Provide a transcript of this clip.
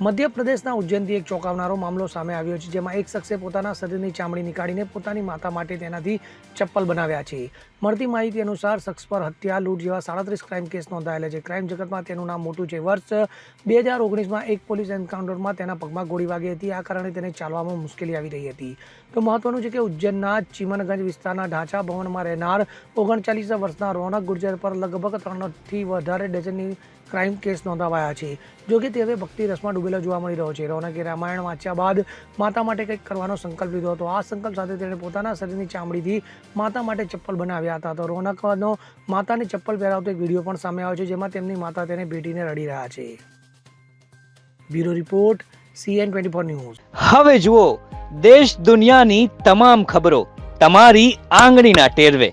મધ્યપ્રદેશના ઉજ્જૈનથી એક ચોંકાવનારો મામલો સામે આવ્યો છે, જેમાં એક શખ્સે પોતાના શરીરની ચામડી નીકાળીને પોતાની માતા માટે તેનાથી ચપ્પલ બનાવ્યા છે. મળતી માહિતી અનુસાર શખ્સ પર હત્યા, લૂંટ જેવા સાડત્રીસ ક્રાઇમ કેસ નોંધાયેલા છે. ક્રાઇમ જગતમાં તેનું નામ મોટું છે. વર્ષ બે હજાર ઓગણીસમાં એક પોલીસ એન્કાઉન્ટરમાં તેના પગમાં ગોળી વાગી હતી. આ કારણે તેને ચાલવામાં મુશ્કેલી આવી રહી હતી. તો મહત્વનું છે કે ઉજ્જૈનના ચીમનગંજ વિસ્તારના ઢાંચા ભવનમાં રહેનાર ઓગણચાલીસ વર્ષના રોનક ગુર્જર પર લગભગ ત્રણથી વધારે ડઝનની ક્રાઇમ કેસ નોંધાવાયા છે. જો કે તે હવે ભક્તિ રસમાં ડૂબેલો જોવા મળી રહ્યો છે. રોનકે રામાયણ વાંચ્યા બાદ માતા માટે કંઈક કરવાનો સંકલ્પ લીધો હતો. આ સંકલ્પ સાથે તેણે પોતાના શરીરની ચામડીથી માતા માટે ચપ્પલ બનાવ્યા હતા. તો રોનકનો માતાને ચપ્પલ પહેરાવતો એક વીડિયો પણ સામે આવ્યો છે, જેમાં તેમની માતા તેને ભેટીને રડી રહ્યા છે. Bureau report, CN twenty four news. હવે જુઓ, દેશ દુનિયાની તમામ ખબરો તમારી આંગળીના ટેરવે.